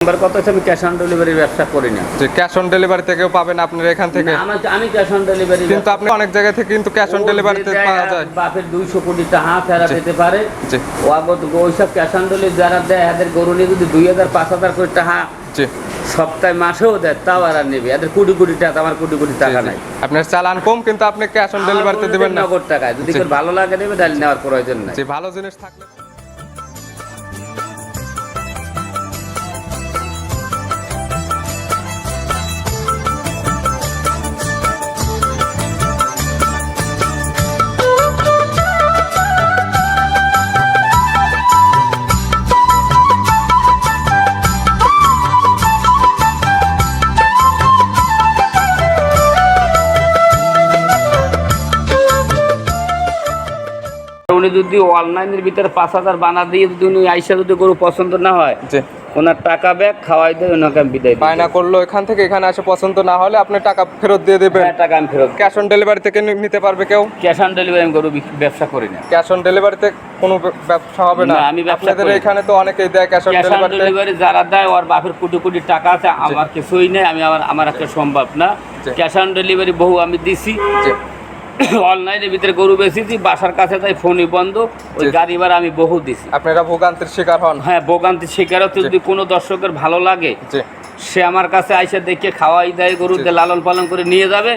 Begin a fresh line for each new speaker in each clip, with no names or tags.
Number কত আছে আমি ক্যাশ অন ডেলিভারি ব্যবসা করি না
যে ক্যাশ অন ডেলিভারি থেকেও পাবেন আপনার এখান থেকে।
আমি ক্যাশ অন ডেলিভারি
কিন্তু আপনি অনেক জায়গা থেকে কিন্তু ক্যাশ অন ডেলিভারিতে পাওয়া যায়।
বাপের দুইশো কোটি টাকা ফেরা
জি।
পারে।
জি।
ওইসব ক্যাশ অন ডেলিভারি যারা দেয় এদের গরু নিয়ে যদি দুই হাজার পাঁচ হাজার কোটি টাকা সপ্তাহে মাসেও দেয় তাও আর নেবে। এদের কোটি কোটি টাকা আমার কোটি কোটি টাকা। নাই।
আপনার চালান কম কিন্তু আপনি ক্যাশ অন ডেলিভারিতে
আমার
দিবেন না।
নগদ টাকায়। যদি। ভালো লাগে নেবে তাহলে নেওয়ার প্রয়োজন নাই।
যে ভালো জিনিস থাকলে
যদি অনলাইনের ভিতরে পাঁচ হাজার বানা দিয়ে যদি উনি আইসা যদি গরু পছন্দ না হয় ওনার টাকা ব্যাগ খাওয়াই দেয় ওনাকে আমি বিদায়
বায়না করল এখান থেকে এখানে আসে পছন্দ না হলে আপনি টাকা ফেরত দিয়ে দেবেন।
হ্যাঁ, টাকা আমি ফেরত
ক্যাশ অন ডেলিভারি থেকে নিতে পারবে কেউ?
ক্যাশ অন ডেলিভারি আমি গরু ব্যবসা করি না।
ক্যাশ অন ডেলিভারিতে কোনো ব্যবসা হবে না।
না, আমি ব্যবসা
আপনাদের
করি
এখানে তো অনেকেই দেয় ক্যাশ অন
ডেলিভারি যারা দেয় ওর বাপের কোটি কোটি টাকা আছে আমার কিছুই নেই আমি আমার আমার একটা সম্ভব না। ক্যাশ অন ডেলিভারি বহু আমি দিছি। অনলাইনের ভিতরে গরু বেশিছি বাসার কাছে তাই ফোনই বন্ধ ওই গাড়ি ভাড়া আমি বহু দিছি।
আপনারা ভোগান্তির শিকার হন।
হ্যাঁ ভোগান্তির শিকার হতে যদি কোনো দর্শকের ভালো লাগে সে আমার কাছে আইসে দেখে খাওয়াই দেয় গরু
জি।
দিয়ে লালন পালন করে নিয়ে যাবে।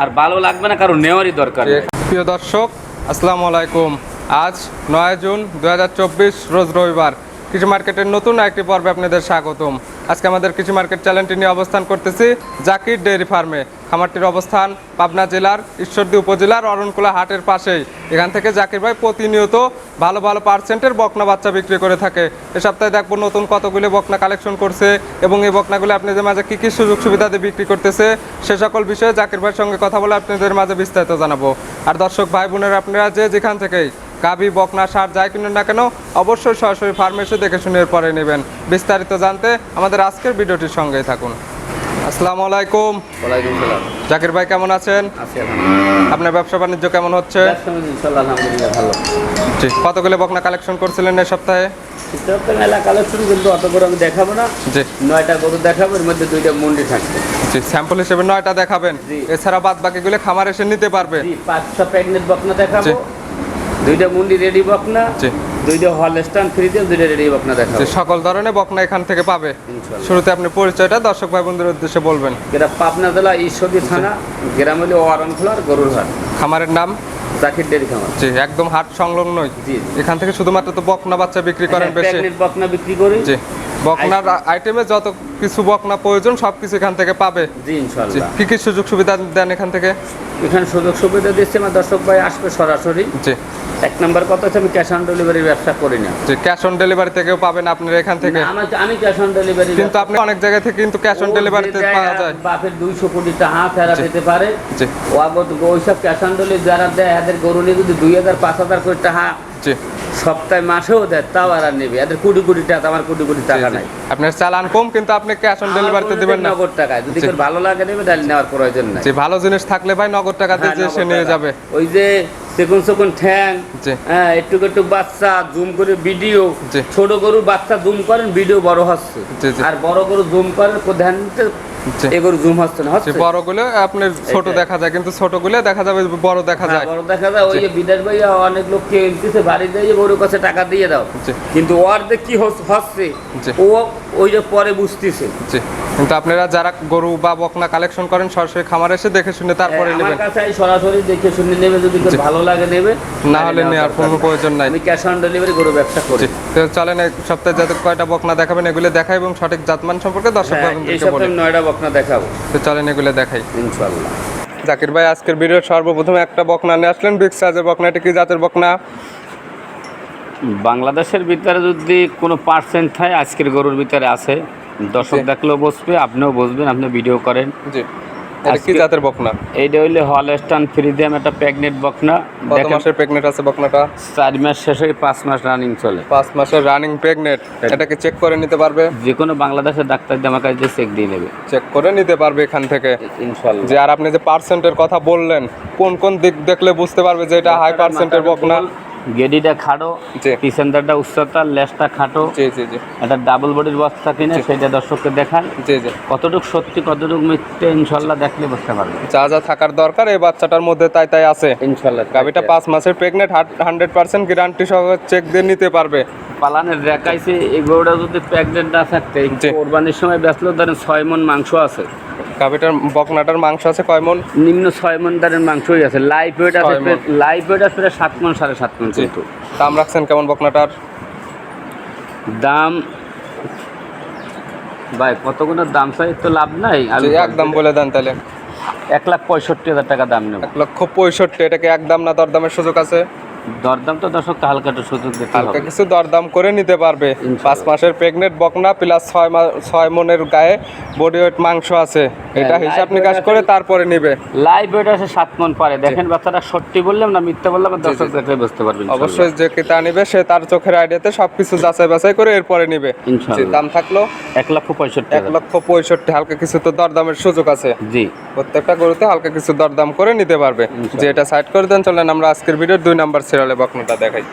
আর ভালো লাগবে না কারণ নেওয়ারই দরকার
প্রিয় দর্শক আসসালামু আলাইকুম। আজ নয় জুন দুহাজার চব্বিশ রোজ রবিবার। কৃষি মার্কেটের নতুন একটি পর্বে আপনাদের স্বাগতম। আজকে আমাদের কৃষি মার্কেট চ্যানেলটি নিয়ে অবস্থান করতেছি জাকির ডেয়ারি ফার্মে। খামারটির অবস্থান পাবনা জেলার ঈশ্বরদী উপজেলার অরণকুলা হাটের পাশেই। এখান থেকে জাকির ভাই প্রতিনিয়ত ভালো ভালো পার্সেন্টের বকনা বাচ্চা বিক্রি করে থাকে। এ সপ্তাহে দেখব নতুন কতগুলি বকনা কালেকশন করছে এবং এই বকনাগুলি আপনাদের মাঝে কী কী সুযোগ সুবিধা দিয়ে বিক্রি করতেছে সে সকল বিষয়ে জাকির ভাইয়ের সঙ্গে কথা বলে আপনাদের মাঝে বিস্তারিত জানাব। আর দর্শক ভাই বোনেরা, আপনারা যে যেখান থেকেই গাবি বকনা সার যাই কিনুন না কেন অবশ্যই সরাসরি ফার্মেসি দেখে শুনে পরে নেবেন। বিস্তারিত জানতে আমাদের আজকের ভিডিওটির সঙ্গেই থাকুন। আসসালামু আলাইকুম। জাকির ভাই কেমন আছেন? আপনার ব্যবসা বাণিজ্য কেমন হচ্ছে? জি কতগুলো বকনা কালেকশন করছিলেন এই সপ্তাহে?
কালেকশন কিন্তু অত করে আমি দেখাবো না।
জি।
নয়টা গরু দেখাবো এর মধ্যে দুইটা মন্ডি থাকবে।
জি স্যাম্পল হিসেবে নয়টা দেখাবেন। এছাড়া বাদ বাকিগুলো খামার এসে নিতে পারবে।
পাঁচটা প্রেগনেন্ট বকনা দেখাবো।
জি।
দুইটা মুন্ডি রেডি বকনা দুইটা হল স্ট্যান্ড দিয়ে দুইটা রেডি বকনা দেখাবো।
সকল ধরনের বকনা এখান থেকে পাবে। শুরুতে আপনি পরিচয়টা দর্শক ভাই বন্ধুদের উদ্দেশ্যে বলবেন।
এটা পাবনা জেলা ঈশ্বরদী থানা গ্রাম হলে ওয়ারনখোলার গরুর হাট।
খামারের নাম?
জাকির ডেরি খামার।
জি একদম হাট সংলগ্ন
জি
এখান থেকে শুধুমাত্র তো বকনা বাচ্চা বিক্রি করেন বেশি।
বকনা বিক্রি করি।
জি। বকনার আইটেমে যত কিছু বকনা প্রয়োজন সব কিছু এখান থেকে পাবে।
জি ইনশাল্লাহ
কি কি সুযোগ সুবিধা দেন এখান থেকে?
এখানে সুযোগ সুবিধা দিচ্ছে আমার দর্শক ভাই আসবে সরাসরি।
জি।
এক নম্বর কথা হচ্ছে আমি ক্যাশ অন ডেলিভারি ব্যবসা করি না।
জি ক্যাশ অন ডেলিভারি থেকেও পাবেন আপনারা এখান থেকে।
আমার আমি ক্যাশ অন ডেলিভারি
কিন্তু আপনি অনেক জায়গা থেকে কিন্তু ক্যাশ অন ডেলিভারিতে পাওয়া যায়।
বাপের দুইশো কোটি টাকা ফেরা। দিতে পারে
জি।
ও আগত ওইসব ক্যাশ অন ডেলিভারি যারা দেয় এদের গরু নিয়ে যদি দুই হাজার পাঁচ হাজার কোটি টাকা
জি।
সপ্তাহে মাসেও দেয় তাও আর নেবে। এদের কোটি কোটি টাকা আমার কোটি কোটি টাকা। নাই।
আপনার চালান কম কিন্তু আপনি ক্যাশ অন ডেলিভারিতে দিবেন না।
নগদ টাকায়। যদি কেউ ভালো লাগে নেবে তাহলে নেওয়ার প্রয়োজন নাই।
যে ভালো জিনিস থাকলে ভাই নগদ টাকা দিয়ে
হ্যাঁ,
যে সে নিয়ে যাবে।
ওই যে সেকুন সেকুন ঠ্যাং হ্যাঁ একটু একটু বাচ্চা জুম করে ভিডিও ছোট গরু বাচ্চা জুম করেন ভিডিও বড় হচ্ছে। আর বড় গরু জুম করেন কো ধ্যান দিতে
জি
এ গরু জুম হচ্ছে না হচ্ছে?
বড়গুলো আপনার ছোট দেখা যায় কিন্তু ছোটগুলো দেখা যাবে বড় দেখা
হ্যাঁ,
যায়।
বড় দেখা যায়। ওই যে বিদেশ ভাইয়া অনেক লোক কিনতেছে বাড়ি দিয়ে ওর কাছে টাকা দিয়ে দাও। কিন্তু ওর যে কি হচ্ছে। ও ওই যে পরে বুঝতেছে।
কিন্তু আপনারা যারা গরু বা বকনা কালেকশন করেন সরাসরি খামার এসে দেখে শুনে তারপরে নেবেন
আমার কাছে সরাসরি দেখে শুনে নেবে যদি কেউ ভালো লাগে নেবে
না হলে নেওয়ার কোনো প্রয়োজন নাই।
আমি ক্যাশ অন ডেলিভারি গরু ব্যবসা করি।
তো চলেন এক সপ্তাহে যাতে কয়টা বকনা দেখাবেন এগুলো দেখাই এবং সঠিক জাতমান সম্পর্কে দর্শক
হ্যাঁ, এই
বন্ধুদেরকে বলি।
সপ্তাহে নয়টা বকনা দেখাবো।
তো চলেন এগুলো দেখাই।
ইনশাল্লাহ
জাকির ভাই আজকের ভিডিওর সর্বপ্রথমে একটা বকনা নিয়ে আসলেন বিগ সাইজের বকনা। এটা কি জাতের বকনা?
বাংলাদেশের ভিতরে যদি কোনো পার্সেন্ট থাকে আজকের গরুর ভিতরে আছে। দর্শক দেখলেও বসবে আপনিও বসবেন আপনি ভিডিও করেন।
জি। এটা কি
আজকে-
জাতের বকনা?
এইটা হইলে একটা প্রেগনেন্ট বকনা।
কত মাসের প্রেগনেন্ট আছে বকনাটা?
চার মাস শেষ হয়ে পাঁচ মাস রানিং চলে।
পাঁচ মাসের রানিং প্রেগনেন্ট এটাকে চেক করে নিতে পারবে?
যে কোনো বাংলাদেশের ডাক্তার আমার কাছে চেক দিয়ে নেবে
চেক করে নিতে পারবে এখান থেকে।
ইনশাল্লাহ।
যে আর আপনি যে পার্সেন্টের কথা বললেন কোন কোন দিক দেখলে বুঝতে পারবে যে এটা হাই পার্সেন্টের বকনা?
গেডিটা খাটো
জি।
পিছনদারটা উচ্চতা লেজটা খাটো। একটা ডাবল বডির বস্তা কিনে সেটা দর্শককে দেখান। কতটুকু সত্যি কতটুকু মিথ্যে ইনশাল্লাহ দেখলে বুঝতে পারবে
যা যা থাকার দরকার এই বাচ্চাটার মধ্যে তাই তাই আছে।
ইনশাল্লাহ
গাভিটা পাঁচ মাসের প্রেগনেন্ট হান্ড্রেড পার্সেন্ট গ্যারান্টি সহ চেক দিয়ে নিতে পারবে।
পালানের রেখাইছে এই গরুটা যদি প্রেগনেন্ট না থাকতে কোরবানির সময় বেচলেও ধরেন ছয় মন মাংস আছে।
গাভিটার বকনাটার মাংস আছে কয় মন?
নিম্ন ছয় মন দারের মাংসই আছে লাইভ ওয়েট আছে। লাইভ ওয়েট আছে প্রায় সাত মন সাড়ে সাত মন কিন্তু।
দাম রাখছেন কেমন বকনাটার?
দাম ভাই কতগুলো দাম চাই? তো লাভ নাই। আমি
একদম বলে দেন তাহলে।
এক লাখ পঁয়ষট্টি হাজার টাকা দাম নেব।
এক লক্ষ পঁয়ষট্টি এটাকে একদম না দরদামের সুযোগ আছে?
দরদাম তো দর্শক হালকা একটু সুযোগ দিতে
হালকা কিছু দরদাম করে নিতে পারবে। পাঁচ মাসের প্রেগনেন্ট বকনা প্লাস ছয় মাস ছয় মনের গায়ে বডি ওয়েট মাংস আছে। এটা
হ্যাঁ,
হিসাব নিকাশ করে তারপরে নিবে।
লাইভ ওয়েট আছে সাত মন পারে। দেখেন বাচ্চাটা সত্যি বললাম না মিথ্যা বললাম দর্শক দেখলে বুঝতে পারবেন
অবশ্যই যে ক্রেতা নিবে সে তার চোখের আইডিয়াতে সবকিছু যাচাই বাছাই করে এরপরে নিবে। দাম থাকল
এক লক্ষ পঁয়ষট্টি
এক লক্ষ পঁয়ষট্টি হালকা কিছু তো দরদামের সুযোগ আছে।
জি।
প্রত্যেকটা গরুতে হালকা কিছু দরদাম করে নিতে পারবে। যে এটা সাইড করে দেন চলেন আমরা আজকের ভিডিওর দুই নাম্বার সিরিয়ালে বকনাটা দেখাই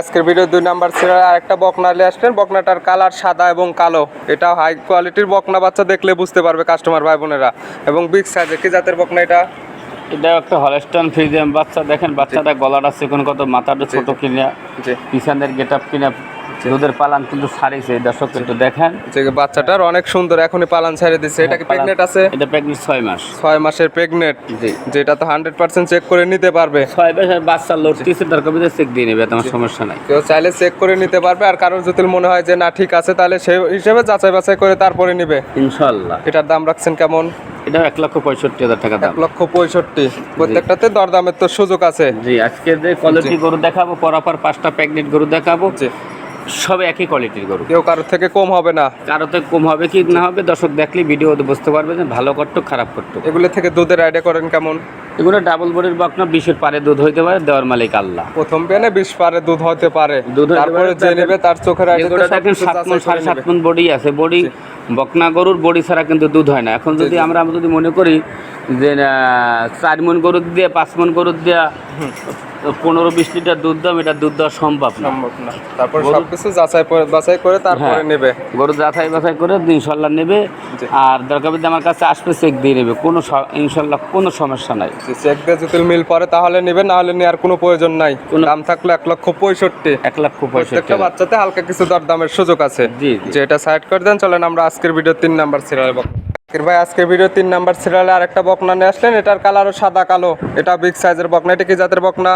আজকের ভিডিও দুই নাম্বার সিরিয়ালে আরেকটা বকনা নিয়ে আসলেন। বকনাটার কালার সাদা এবং কালো। এটা হাই কোয়ালিটির বকনা বাচ্চা দেখলে বুঝতে পারবে কাস্টমার ভাই বোনেরা। এবং বিগ সাইজের কি জাতের বকনা এটা?
এটা একটা হলস্টান ফ্রিজিয়াম বাচ্চা। দেখেন বাচ্চাটা গলাটা সেখানে কত মাথাটা ছোট কিনা পিছনের গেট আপ কিনা দুধের পালান কিন্তু সারিছে দর্শক একটু দেখেন।
যে বাচ্চাটার অনেক সুন্দর এখনই পালান ছেড়ে দিচ্ছে এটা কি প্রেগনেন্ট আছে?
এটা প্রেগনেন্ট ছয় মাস।
ছয় মাসের প্রেগনেন্ট
জি।
যেটা তো হান্ড্রেড পার্সেন্ট চেক করে নিতে পারবে।
ছয় মাসের বাচ্চা লড়তেছে তার কবিতা চেক দিয়ে নেবে তোমার সমস্যা নাই।
কেউ চাইলে চেক করে নিতে পারবে আর কারোর যদি মনে হয় যে না ঠিক আছে তাহলে সেই হিসেবে যাচাই বাছাই করে তারপরে নিবে।
ইনশাল্লাহ
এটার দাম রাখছেন কেমন?
এটা এক লক্ষ পঁয়ষট্টি হাজার টাকা দাম।
এক লক্ষ পঁয়ষট্টি। প্রত্যেকটাতে দরদামের তো সুযোগ আছে।
জি আজকে যে কোয়ালিটি গরু দেখাবো পরাপর পাঁচটা প্রেগনেন্ট গরু দেখাবো। সব একই কোয়ালিটির গরু।
কেউ কারোর থেকে কম হবে না।
কারোতে কম হবে কি না হবে দর্শক দেখলে ভিডিও বুঝতে পারবে যে ভালো করতো খারাপ করতো।
এগুলো থেকে দুধের আইডিয়া করেন কেমন?
এগুলো ডাবল বডির বকনা বিশের পারে দুধ হইতে পারে দেওয়ার মালিক আল্লাহ।
প্রথম পেনে বিশ পারে দুধ হতে পারে। তারপরে যে নেবে তার চোখের
এগুলো
আইডিয়াতে
দেখেন সাত মন সাড়ে সাত মন বডি আছে। বডি বকনা গরুর বডি ছাড়া কিন্তু দুধ হয় না। এখন যদি আমরা যদি মনে করি যে চার মন গরুর দিয়ে পাঁচ মন গরুর দিয়ে পনেরো বিশ লিটার দুধ দাম এটা দুধ দেওয়া সম্ভব না।
সম্ভব না। তারপর সবকিছু যাচাই বাছাই করে তারপরে
হ্যাঁ।
নেবে।
গরু যাচাই বাছাই করে ইনশাল্লাহ নেবে। আর দরকার আমার কাছে আসবে চেক দিয়ে নেবে। কোনো ইনশাল্লাহ কোনো সমস্যা নাই।
চেক দিয়ে যদি মিল পরে তাহলে নেবে না হলে নেওয়ার কোনো প্রয়োজন নাই। দাম থাকল এক লক্ষ পঁয়ষট্টি।
এক লক্ষ পঁয়ষট্টি
প্রত্যেকটা বাচ্চাতে হালকা কিছু দরদামের সুযোগ আছে।
জি।
যে এটা সাইড করে দেন চলেন আমরা আজকের ভিডিও তিন নাম্বার সিরিয়ালে বক জাকির ভাই আজকের ভিডিও তিন নাম্বার সিরিয়ালে আরেকটা বকনা নিয়ে আসলেন। এটার কালারও সাদা কালো। এটা বিগ সাইজের বকনা। এটা কি জাতের বকনা?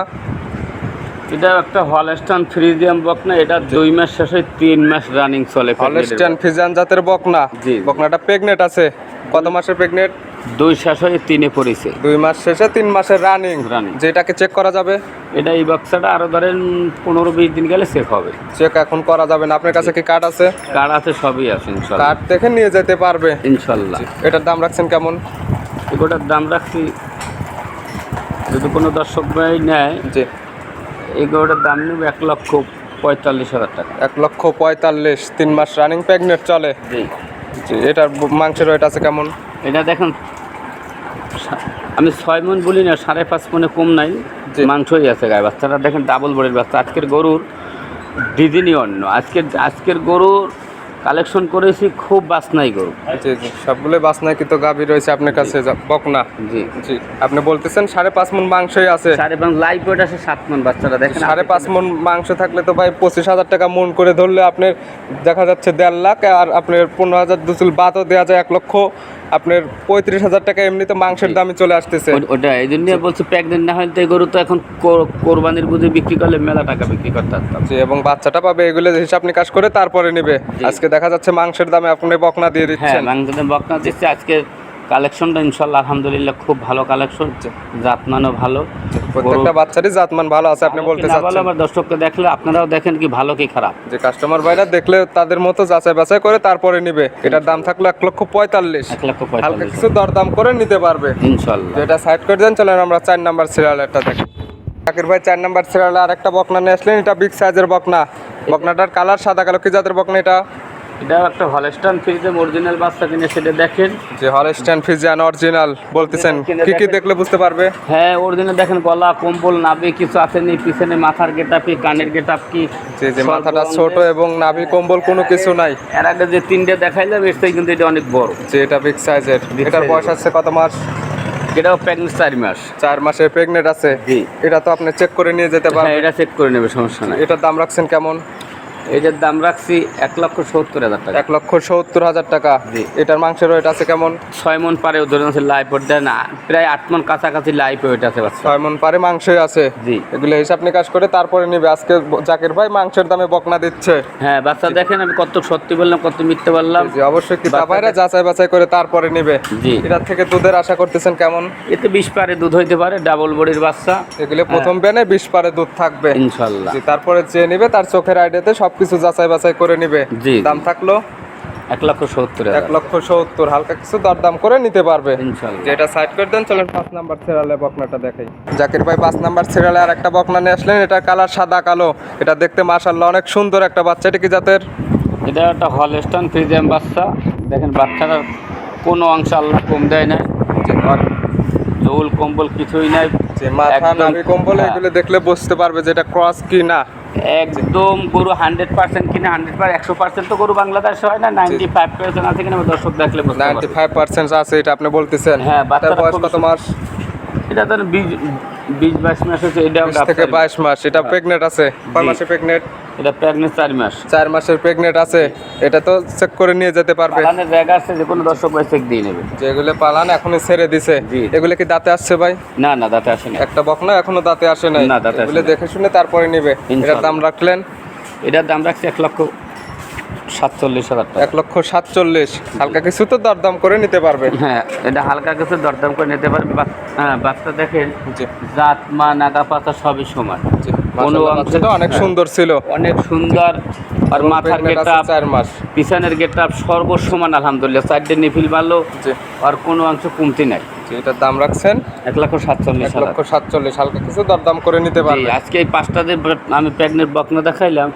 এটা একটা হলস্টান ফ্রিজিয়াম বকনা। এটা দুই মাস শেষে তিন মাস রানিং চলে।
হলস্টিয়ান ফিজান জাতের বকনা।
জি।
বকনাটা প্রেগনেন্ট আছে। কত মাসের প্রেগনেন্ট
দুই শেষ হয়ে তিনে পড়েছে।
দুই মাস শেষে তিন মাসের রানিং
Running।
যেটাকে চেক করা যাবে?
এটা এই বাক্সাটা আরও ধরেন পনেরো বিশ দিন গেলে চেক হবে।
চেক এখন করা যাবে না। আপনার কাছে কি কার্ড আছে?
কার্ড আছে সবই আছে ইনশাল্লাহ।
কার্ড দেখে নিয়ে যেতে পারবে।
ইনশাল্লাহ।
এটার দাম রাখছেন কেমন?
এগুলোর দাম রাখছি যদি কোনো দর্শক ভাই নেয়
যে
এই গরুটার দাম নেবে এক লক্ষ পঁয়তাল্লিশ হাজার টাকা।
এক লক্ষ পঁয়তাল্লিশ। তিন মাস রানিং প্রেগনেন্ট চলে।
জি।
জি এটার মাংসের ওয়েট আছে কেমন?
এটা দেখেন আমি ছয় মন বলি না সাড়ে পাঁচ মনে কম নাই
যে
মাংসই আছে গায়ে। বাচ্চাটা দেখেন ডাবল বডির বাচ্চা। আজকের গরুর ডিজিনি অন্য আজকের আজকের গরুর কালেকশন করেছি খুব বাসনাই গরু
জি জি সবগুলো বাসনাই কিন্তু গাভী রয়েছে আপনার কাছে বকনা।
জি।
জি আপনি বলতেছেন সাড়ে পাঁচ মন মাংসই আছে।
সাড়ে পাঁচ লাইভ ওয়েট আছে সাত মন বাচ্চাটা দেখেন
সাড়ে পাঁচ মন মাংস থাকলে তো ভাই পঁচিশ হাজার টাকা মন করে ধরলে আপনার দেখা যাচ্ছে দেড় লাখ আর আপনার পনেরো হাজার দুচুল বাতও দেওয়া যায় এক লক্ষ। আপনার পঁয়ত্রিশ হাজার টাকা এমনিতে মাংসের দামে চলে আসতেছে।
ওটা এই জন্য বলছি প্রেগনেন্ট না হলে গরু তো এখন কোরবানির বুঝে বিক্রি করলে মেলা টাকা বিক্রি করতে পারতাম।
জি এবং বাচ্চাটা পাবে এগুলো হিসাব নিকাশ করে তারপরে নেবে। আজকে দেখা যাচ্ছে মাংসের দামে আপনি বকনা দিয়ে দিচ্ছেন।
মাংসের দামে বকনা দিচ্ছে আজকে কালেকশনটা ইনশাল্লাহ আলহামদুলিল্লাহ খুব ভালো কালেকশন। জাতমানও ভালো।
প্রত্যেকটা বাচ্চারই জাতমান ভালো আছে আপনি বলতে চাচ্ছেন?
আবার দর্শককে দেখলে আপনারাও দেখেন কি ভালো কি খারাপ।
যে কাস্টমার ভাইরা দেখলে তাদের মতো যাচাই বাছাই করে তারপরে নিবে। এটার দাম থাকল এক লক্ষ পঁয়তাল্লিশ।
এক লক্ষ
হালকা
পঁয়তাল্লিশ
কিছু দরদাম করে নিতে পারবে।
ইনশাল্লাহ।
যেটা সাইড করে দেন চলেন আমরা চার নাম্বার সিরিয়াল একটা দেখি। জাকির ভাই চার নাম্বার সিরিয়ালে আর একটা বকনা নিয়ে আসলেন এটা বিগ সাইজের বকনা। বকনাটার কালার সাদা কালো কি জাতের বকনা এটা?
এটাও একটা হলস্টান অরিজিনাল বাচ্চা কিনে সেটা দেখেন।
যে অরিজিনাল বলতেছেন
কিনে
কি কি দেখলে বুঝতে পারবে?
হ্যাঁ অরিজিনাল দেখেন গলা কম্বল নাবে কিছু আছে নি পিছনে মাথার কি কানের কি?
যে যে মাথাটা ছোট এবং নাভি কম্বল কোনো কিছু নাই।
এর আগে যে তিনটে দেখাইলাম এর থেকে কিন্তু এটা অনেক বড়।
যে এটা বিগ সাইজের এটার বয়স আছে কত মাস?
এটাও প্যাকেজ চার মাস।
চার প্রেগনেন্ট আছে? এটা তো আপনি চেক করে নিয়ে যেতে
হ্যাঁ
পারবেন।
এটা চেক করে নেবে সমস্যা নাই।
এটার দাম রাখছেন কেমন?
এটার দাম রাখছি এক লক্ষ সত্তর হাজার টাকা।
এক লক্ষ সত্তর হাজার টাকা।
জি।
এটার মাংসের ওয়েট আছে কেমন?
ছয় মন পারে ধরুন আছে লাইফ দেয় না। প্রায় আট মন কাছাকাছি লাইফ ওয়েট আছে
ছয় মন পারে মাংসই আছে।
জি।
এগুলো হিসাব নিকাশ করে তারপরে নিবে। আজকে জাকির ভাই মাংসের দামে বকনা দিচ্ছে।
হ্যাঁ বাচ্চা দেখেন আমি কত সত্যি বললাম কত মিথ্যে বললাম।
জি অবশ্যই কি বাইরে যাচাই বাছাই করে তারপরে নিবে।
জি।
এটার থেকে দুধের আশা করতেছেন কেমন?
এতে বিশ পারে দুধ হইতে পারে ডাবল বডির বাচ্চা।
এগুলো প্রথম বেনে বিশ পারে দুধ থাকবে।
ইনশাল্লাহ।
তারপরে যে নিবে তার চোখের আইডিয়াতে সবকিছু যাচাই বাছাই করে নিবে।
জি।
দাম থাকল
এক লক্ষ সত্তর
এক লক্ষ সত্তর হালকা কিছু দরদাম করে নিতে পারবে। যেটা সাইড করে দেন চলেন পাঁচ নাম্বার সিরিয়ালে বকনাটা দেখাই। জাকির ভাই পাঁচ নাম্বার সিরিয়ালে আর একটা বকনা নিয়ে আসলেন এটা কালার সাদা কালো। এটা দেখতে মাশাল্লাহ অনেক সুন্দর একটা বাচ্চা। এটা কি জাতের?
এটা একটা হলস্টান ফ্রিজিয়াম বাচ্চা। দেখেন বাচ্চাটার কোনো অংশ আল্লাহ কম দেয় না জৌল কম্বল কিছুই নাই।
যে মাথা কম্বল
হ্যাঁ।
এগুলো দেখলে বুঝতে পারবে যে এটা ক্রস কি না
একদম গরু হান্ড্রেড পার্সেন্ট কিনে হান্ড্রেড পার একশো পার্সেন্ট তো গরু বাংলাদেশে হয় না নাইনটি ফাইভ পার্সেন্ট আছে কিনা দর্শক দেখলে
নাইনটি ফাইভ পার্সেন্ট আছে এটা আপনি বলতেছেন।
হ্যাঁ, বাচ্চার
বয়স কত মাস?
এটা তো বিশ বিশ বাইশ মাস হচ্ছে
এটা থেকে বাইশ মাস এটা প্রেগনেন্ট আছে কয় মাসে প্রেগনেন্ট
এটা প্রেগনেন্ট চার মাস।
চার মাসের প্রেগনেন্ট আছে। এটা তো চেক করে নিয়ে যেতে পারবে।
পালানের জায়গা আছে যে কোনো দর্শক ভাই চেক দিয়ে নেবে।
যেগুলো পালান এখনই ছেড়ে দিছে। এগুলো কি দাঁতে আসছে ভাই?
না না দাঁতে আসে না
একটা বকনা এখনও দাঁতে আসে নাই।
না, দাঁতে
এগুলো দেখে শুনে তারপরে নিবে। এটার দাম রাখলেন?
এটার দাম রাখছি এক লক্ষ সাতচল্লিশ হাজার টাকা।
এক লক্ষ সাতচল্লিশ। হালকা কিছু তো দরদাম করে নিতে পারবে।
হ্যাঁ এটা হালকা কিছু দরদাম করে নিতে পারবে। হ্যাঁ বাচ্চা দেখেন জাত মা নাগা পাতা সবই সমান। কোনো
মাশাআল্লাহ, অনেক। সুন্দর ছিল।
অনেক সুন্দর। আর মাথার
আছে চার মাস।
পিছনের গেটাপ সর্বসমান আলহামদুলিল্লাহ। চারটে নিফিল ভালো আর কোনো অংশ কমতি নাই।
এটার দাম রাখছেন?
এক লক্ষ সাতচল্লিশ
এক লক্ষ সাতচল্লিশ হালকা কিছু দরদাম করে নিতে পারবে
আজকে এই পাঁচটা যে আমি প্রেগনেন্ট বকনা দেখাইলাম।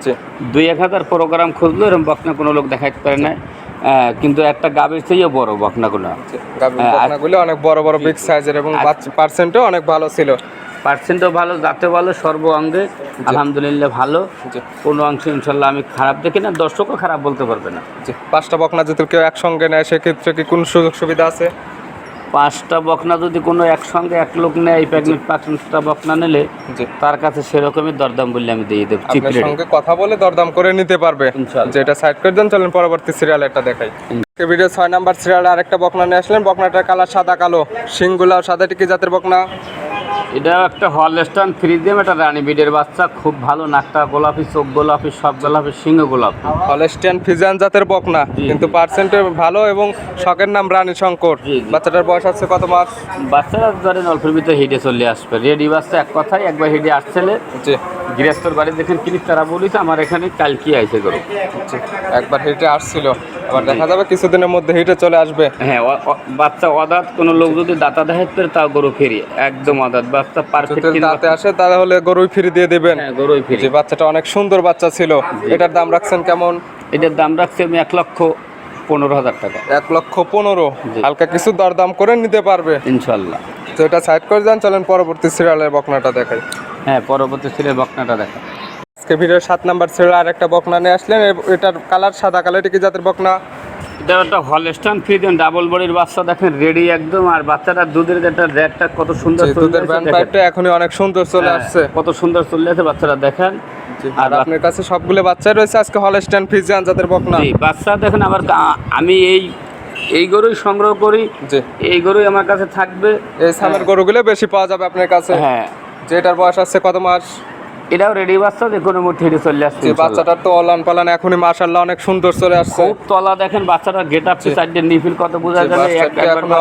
দুই এক হাজার প্রোগ্রাম খুঁজলো এরকম বকনা কোনো লোক দেখাইতে পারে না আহ, কিন্তু একটা গাভীর চেয়েও বড় বকনাগুলো।
বকনাগুলো অনেক বড় বড় বিগ সাইজের এবং পার্সেন্টও অনেক ভালো ছিল।
পার্সেন্টও ভালো জাতে ভালো সর্ব অঙ্গে আলহামদুলিল্লাহ ভালো। কোনো অংশে ইনশাল্লাহ আমি খারাপ দেখি না দর্শকও খারাপ বলতে পারবে না।
পাঁচটা বকনা যদি কেউ একসঙ্গে নেয় সেক্ষেত্রে কি কোনো সুযোগ সুবিধা আছে?
পাঁচটা বকনা যদি কোনো একসঙ্গে এক লোক নেয় এই প্রেগনেন্ট পাঁচটা বকনা নিলে তার কাছে সেরকমই দরদাম বললে আমি দিয়ে দেবো
আপনার সঙ্গে কথা বলে দরদাম করে নিতে পারবে। যেটা সাইড করে দেন চলেন পরবর্তী সিরিয়াল একটা দেখাই। ভিডিও ছয় নাম্বার সিরিয়ালে আরেকটা বকনা নিয়ে আসলেন। বকনাটার কালার সাদা কালো সিংগুলা সাদা টিকি জাতের বকনা।
এটা একটা হলস্টান ফ্রিজিয়াম একটা রানী বিডের বাচ্চা। খুব ভালো নাকটা গোলাপি চোখ গোলাপি সব গোলাপি সিংহ গোলাপি।
স্ট্যান্ড ফিজান জাতের বকনা কিন্তু পার্সেন্টে ভালো এবং শখের নাম রানী শঙ্কর। বাচ্চাটার বয়স আছে কত মাস?
বাচ্চারা ধরেন অল্পের ভিতরে হিটে চলে আসবে। রেডি বাচ্চা এক কথায় একবার হেঁটে আসছে
জি।
গৃহস্থর বাড়ি দেখেন কিনিস তারা বলিস আমার এখানে কালকে আইসে
জি একবার হেঁটে আসছিল আবার দেখা যাবে কিছুদিনের মধ্যে হেঁটে চলে আসবে।
হ্যাঁ বাচ্চা অদাত কোনো লোক যদি দাতা দেখাতে পারে তাও গরু ফিরি একদম অদাত। বাচ্চা পারফেক্ট
দাঁতে আসে তাহলে গরুই ফিরি দিয়ে দিবেন।
হ্যাঁ গরুই ফিরি।
বাচ্চাটা অনেক সুন্দর বাচ্চা ছিল এটার দাম রাখছেন কেমন?
এটার দাম রাখছি আমি এক লক্ষ পনেরো হাজার টাকা।
এক লক্ষ পনেরো। হালকা কিছু দরদাম করে নিতে পারবে।
ইনশাল্লাহ।
তো এটা সাইড করে যান চলেন পরবর্তী সিরিয়ালের বকনাটা দেখাই।
হ্যাঁ পরবর্তী ছেলে বকনাটা দেখা
আজকে ভিডিওর সাত নাম্বার সিরিয়াল আর একটা বকনা নিয়ে আসলেন এটার কালার সাদা কালার এটা কি জাতের বকনা?
এটা একটা হলস্টান ফ্রি দেন ডাবল বডির বাচ্চা দেখেন রেডি একদম আর বাচ্চাটার দুধের একটা রেটটা কত সুন্দর
দুধের
আসছে
ব্যান্ড পাইপটা এখনই অনেক সুন্দর চলে
হ্যাঁ,
আসছে।
কত সুন্দর চলে আছে বাচ্চারা দেখেন।
আর আপনার কাছে সবগুলো বাচ্চাই রয়েছে আজকে হলস্টাইন ফিজিয়ান জাতের বকনা।
জি বাচ্চা দেখেন আবার আমি এই এই গরুই সংগ্রহ করি। এই গরুই আমার কাছে থাকবে।
এই সামের গরুগুলো বেশি পাওয়া যাবে আপনার কাছে?
হ্যাঁ।
যেটার বয়স আছে কত মাস?
এটাও রেডি বাচ্চা যে কোনো হেঁটে চলে আসছে
বাচ্চাটার তো অলান পালান এখনই মাশাল্লাহ অনেক সুন্দর চলে আসছে।
খুব তলা দেখেন বাচ্চাটা গেট আপ সাইডে নিফিল কত বোঝা যাবে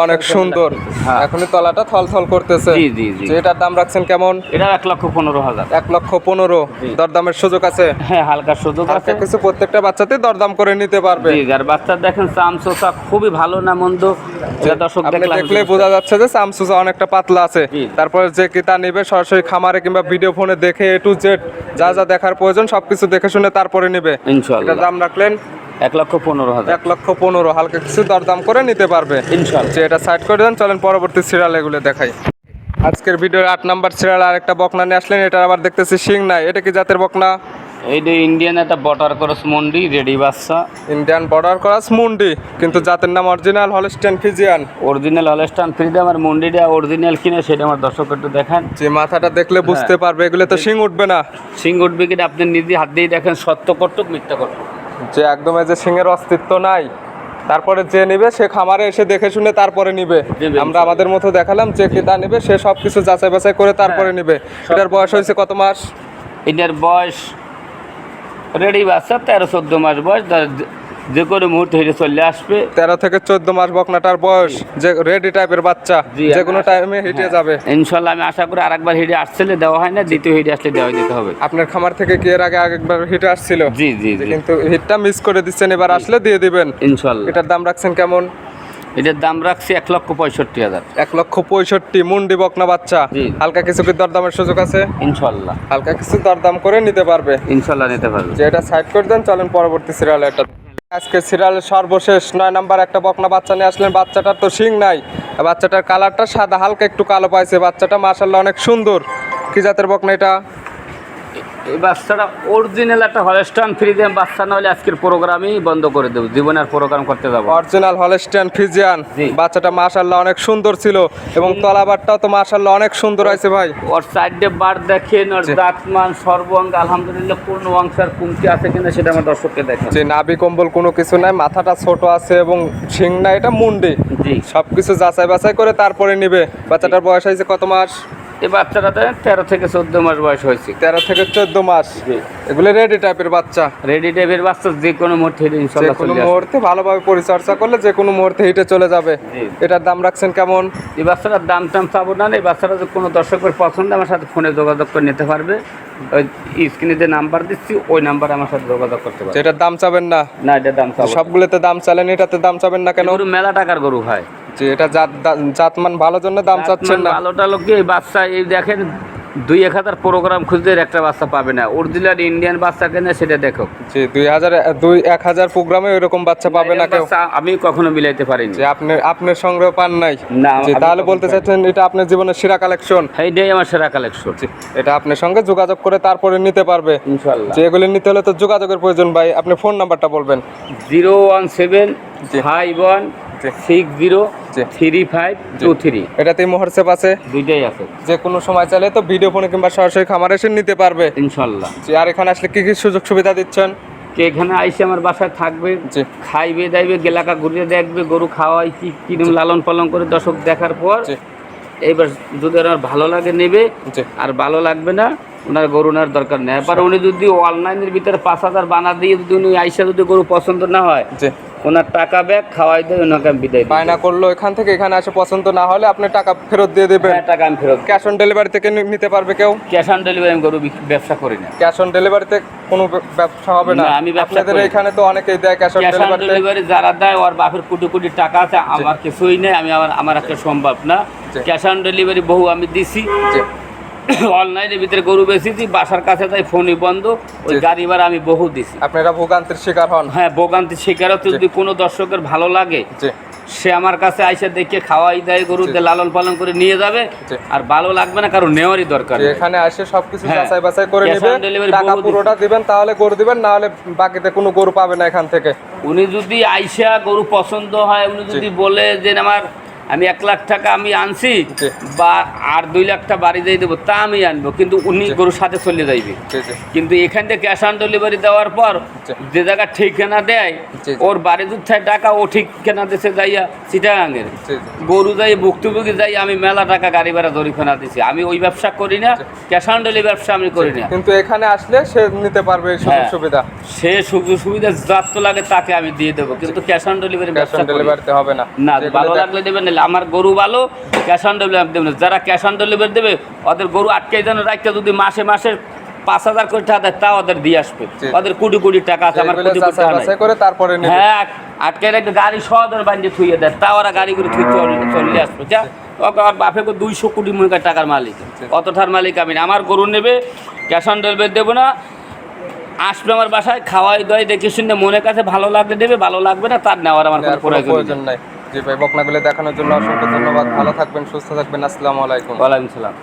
অনেক সুন্দর।
হ্যাঁ।
এখনই তলাটা থল থল করতেছে।
জি জি জি।
এটার দাম রাখছেন কেমন?
এটা এক লক্ষ পনেরো হাজার।
এক লক্ষ পনেরো। দরদামের সুযোগ আছে?
হ্যাঁ হালকা সুযোগ আছে।
কিছু প্রত্যেকটা বাচ্চাতে দরদাম করে নিতে পারবে।
জি আর বাচ্চা দেখেন চাম চোষা খুবই ভালো না মন্দ দর্শক দেখলে
বোঝা যাচ্ছে যে সামসুসা অনেকটা পাতলা আছে। তারপরে যে কিতা নেবে সরাসরি খামারে কিংবা ভিডিও ফোনে দেখে এ টু জেড যা যা দেখার প্রয়োজন সবকিছু দেখে শুনে তারপরে নেবে। এটার
ইনশাল্লাহ
দাম রাখলেন
এক লক্ষ পনেরো হাজার।
এক লক্ষ পনেরো হালকা কিছু দরদাম করে নিতে পারবে। যে এটা সাইড করে দেন চলেন পরবর্তী সিরিয়াল এগুলো দেখাই। আজকের ভিডিওর আট নাম্বার সিরিয়াল আর একটা বকনা নিয়ে আসলেন এটা আবার দেখতেছি শিং নাই। এটা কি জাতের বকনা?
এইটা ইন্ডিয়ান একটা বটার ক্রস মন্ডি রেডি বাচ্চা
ইন্ডিয়ান বর্ডার ক্রস মুন্ডি কিন্তু জাতের নাম original Holstein Friesian
original Holstein freedom আর মন্ডিটা অরিজিনাল কিনে সেটা আমার দর্শক একটু দেখান।
যে মাথাটা দেখলে বুঝতে পারবে এগুলো তো শিং উঠবে না।
সিং উঠবে কিনা আপনি নিজে হাত দিয়ে দেখেন সত্য কটুক মিথ্যা কটুক।
যে একদম যে সিংয়ের অস্তিত্ব নাই তারপরে যে নিবে সে খামারে এসে দেখে শুনে তারপরে নিবে। আমরা আমাদের মতো দেখালাম যে কিতা নিবে সে সব কিছু যাচাই বাছাই করে তারপরে
হ্যাঁ।
নিবে। এটার বয়স হয়েছে কত মাস?
এটার বয়স রেডি বাচ্চা তেরো চোদ্দ মাস বয়স যে কোনো মুহূর্তে হেঁটে চলে আসবে।
তেরো থেকে চোদ্দ মাস বকনাটার বয়স যে রেডি টাইপের বাচ্চা যে কোনো টাইমে হেঁটে
হ্যাঁ।
যাবে।
ইনশাল্লাহ আমি আশা করি আরেকবার হেঁটে আসলে দেওয়া হয় না দ্বিতীয় হেঁটে আসলে দেওয়া দিতে হবে।
আপনার খামার থেকে কি এর আগে একবার হিটে আসছিল?
জি জি জি।
কিন্তু হিটটা মিস করে দিচ্ছেন এবার আসলে দিয়ে দিবেন।
ইনশাল্লাহ।
এটার দাম রাখছেন কেমন?
এটার দাম রাখছি এক লক্ষ পঁয়ষট্টি হাজার।
এক লক্ষ পঁয়ষট্টি মুন্ডি বকনা বাচ্চা। হালকা কিছু কি দরদামের সুযোগ আছে?
ইনশাল্লাহ।
হালকা কিছু দরদাম করে নিতে পারবে।
ইনশাল্লাহ নিতে পারবে।
যে এটা সাইড করে দেন চলেন পরবর্তী সিরিয়ালে একটা আজকে সিরিয়ালের সর্বশেষ নয় নাম্বার একটা বকনা বাচ্চা নিয়ে আসলেন। বাচ্চাটার তো শিং নাই। বাচ্চাটার কালারটা সাদা হালকা একটু কালো পাইছে। বাচ্চাটা মাশাল্লাহ অনেক সুন্দর। কি জাতের বকনা এটা?
এই বাচ্চাটা অরিজিনাল একটা হলস্টান ফ্রি দিয়ে বাচ্চা না হলে আজকের প্রোগ্রামই বন্ধ করে দেবো। জীবনের প্রোগ্রাম করতে যাব
অরিজিনাল হলস্টিয়ান ফিজিয়ান
জি।
বাচ্চাটা মাশাল্লাহ অনেক সুন্দর ছিল এবং তলাবারটাও তো মাশাল্লাহ অনেক সুন্দর হয়েছে ভাই।
ওর সাইডে বার দেখেন ওর। দাঁতমান সর্বঙ্গ আলহামদুলিল্লাহ পূর্ণ অংশের কুমকি আছে কিনা সেটা আমার দর্শককে দেখেন।
যে নাভি কম্বল কোনো কিছু নাই মাথাটা ছোট আছে এবং শিং না এটা মুন্ডি।
জি।
সবকিছু যাচাই বাছাই করে তারপরে নিবে। বাচ্চাটার বয়স হয়েছে কত মাস?
এই বাচ্চাটাতে তেরো থেকে চোদ্দ মাস বয়স হয়েছে।
তেরো থেকে চোদ্দ মাস। এগুলো রেডি টাইপের বাচ্চা।
রেডি টাইপের বাচ্চা যে কোনো মুহূর্তে
যে কোনো মুহূর্তে ভালোভাবে পরিচর্যা করলে যে কোনো মুহূর্তে হিটে চলে যাবে। এটার দাম রাখছেন কেমন?
এই বাচ্চাটার দাম টাম চাবো না এই বাচ্চাটা যদি কোনো দর্শকের পছন্দ আমার সাথে ফোনে যোগাযোগ করে নিতে পারবে। ওই স্ক্রিনে যে নাম্বার দিচ্ছি ওই নাম্বারে আমার সাথে যোগাযোগ করতে পারবে।
যেটার দাম চাবেন না।
না এটার দাম চাবো
সবগুলোতে দাম চালেন এটাতে দাম চাবেন না কেন?
গরু মেলা টাকার গরু হয়
যে এটা জাত দা- জাতমান ভালো জন্য দাম চাচ্ছেন না।
ভালোটা লোকে এই বাচ্চা এই দেখেন দুই এক হাজার প্রোগ্রাম খুঁজতে একটা বাচ্চা পাবে না। অরিজিনাল ইন্ডিয়ান বাচ্চা কেনে সেটা দেখো।
যে দুই হাজার দুই এক হাজার প্রোগ্রামে ওইরকম বাচ্চা পাবে না কেউ?
আমি কখনো মিলাইতে পারিনি।
যে আপনি আপনার সংগ্রহ পান নাই?
না,
যে তাহলে বলতে। চাচ্ছেন এটা আপনার জীবনের সেরা কালেকশন
সেইটাই আমার সেরা কালেকশন
এটা আপনার সঙ্গে যোগাযোগ করে তারপরে নিতে পারবে।
ইনশাল্লাহ
যে এগুলি নিতে হলে তো যোগাযোগের প্রয়োজন ভাই। আপনি ফোন নাম্বারটা বলবেন।
Zero one seven. Five one. Six zero. Three five two three
এটাতেই মোহরসেপ আছে?
দুইটাই আছে।
যে কোনো সময় চাইলে তো ভিডিও ফোনে কিংবা সরাসরি খামার এসে নিতে পারবে।
ইনশাল্লাহ।
যে আর এখানে আসলে কি কি সুযোগ সুবিধা দিচ্ছেন?
কে এখানে আইসে আমার বাসায় থাকবে খাইবে দাইবে গেলাকা ঘুরিয়ে দেখবে গরু খাওয়াই কি কিরম লালন পালন করে দর্শক দেখার পর
জি।
এইবার যদি ওনার ভালো লাগে নেবে আর ভালো লাগবে না ওনার গরু নেওয়ার দরকার নেই। এবার উনি যদি অনলাইনের ভিতরে পাঁচ হাজার বানা দিয়ে যদি উনি আইসা যদি গরু পছন্দ না হয় ওনার টাকা ব্যাগ খাওয়াই দেয় ওনাকে আমি বিদায়
বায়না করল এখান থেকে এখানে আসে পছন্দ না হলে আপনি টাকা ফেরত দিয়ে দেবেন।
হ্যাঁ, টাকা আমি ফেরত
ক্যাশ অন ডেলিভারি থেকে নিতে পারবে কেউ?
ক্যাশ অন ডেলিভারি আমি গরু ব্যবসা করি না।
ক্যাশ অন ডেলিভারিতে কোনো ব্যবসা হবে না।
আমি
আপনাদের এখানে তো অনেকেই দেয় cash on
cash on delivery যারা দেয় ওর বাপের কোটি কোটি টাকা আছে আমার কিছুই নেই আমি আমার আমার একটা সম্ভব না। ক্যাশ অন ডেলিভারি বহু আমি দিছি। অনলাইনের ভিতরে গরু বেচেছি বাসার কাছে তাই ফোনই বন্ধ ওই গাড়ি ভাড়া আমি বহু দিছি।
আপনারা ভোগান্তির শিকার হন।
হ্যাঁ ভোগান্তি শিকারত যদি কোনো দর্শকের ভালো লাগে সে আমার কাছে আইসা দেখে খাওয়াই দেয় গরুতে লালন পালন করে নিয়ে যাবে আর ভালো লাগবে না কারণ নেওয়ারই দরকার
এখানে আসে সবকিছু
হ্যাঁ।
যাচাই বাছাই করে নেবে টাকা পুরোটা দিবেন তাহলে গরু দিবেন না হলে বাকিতে কোনো গরু পাবে না এখান থেকে।
উনি যদি আইসা গরু পছন্দ হয় উনি যদি বলে যে আমার আমি এক লাখ টাকা আমি আনছি বা আর দুই লাখ টাকা বাড়ি দিয়ে দেবো তা আমি আনব কিন্তু উনি গরুর সাথে চলে যাইবে। কিন্তু এখান থেকে ক্যাশ অন ডেলিভারি দেওয়ার পর যে জায়গা ঠিকানা দেয়। ওর বাড়ি দুধ থেকে টাকা ও ঠিক ঠিকানা দেশে যাইয়া চিটাগাঙের গরু যাই ভুক্তভোগী যাই আমি মেলা টাকা গাড়ি ভাড়া জরিফানা দিছি। আমি ওই ব্যবসা করি না ক্যাশ অন ডেলিভারি ব্যবসা আমি করি না।
কিন্তু এখানে আসলে সে নিতে পারবে সুযোগ
হ্যাঁ।
সুবিধা।
সে সুযোগ সুবিধা যার তো লাগে তাকে আমি দিয়ে দেবো কিন্তু ক্যাশ অন ডেলিভারি
ক্যাশ
ব্যবসা
অন ডেলিভারিতে হবে না।
না ভালো লাগলে দেবেন নাহলে আমার গরু ভালো ক্যাশ অন ডেলিভারি দেবেন না। যারা ক্যাশ অন ডেলিভারি দেবে ওদের গরু আটকে যেন রাখতে যদি মাসে মাসে পাঁচ হাজার করে টাকা দেয় তা ওদের দিয়ে আসবে। ওদের কোটি কোটি টাকা আছে আমার কোটি কোটি টাকা
করে তারপরে
হ্যাঁ আটকে রেখে গাড়ি সদর বান্ধে থুয়ে দেয় তা ওরা গাড়ি করে থুই চলে আসবে। যা ওকে আর বাপে দুইশো কোটি মনে টাকার মালিক। অতটার মালিক আমি না। আমার গরু নেবে ক্যাশ অন ডেলিভারি দেবো না। আসবে আমার বাসায় খাওয়াই দয় দেখে শুনে মনের কাছে ভালো লাগলে দেবে ভালো লাগবে না তার নেওয়ার আমার কোনো।
প্রয়োজন নাই। জি ভাই বকনাগুলো দেখানোর জন্য অসংখ্য ধন্যবাদ। ভালো থাকবেন, সুস্থ থাকবেন। আসসালামু আলাইকুম।
ওয়ালাইকুম সালাম।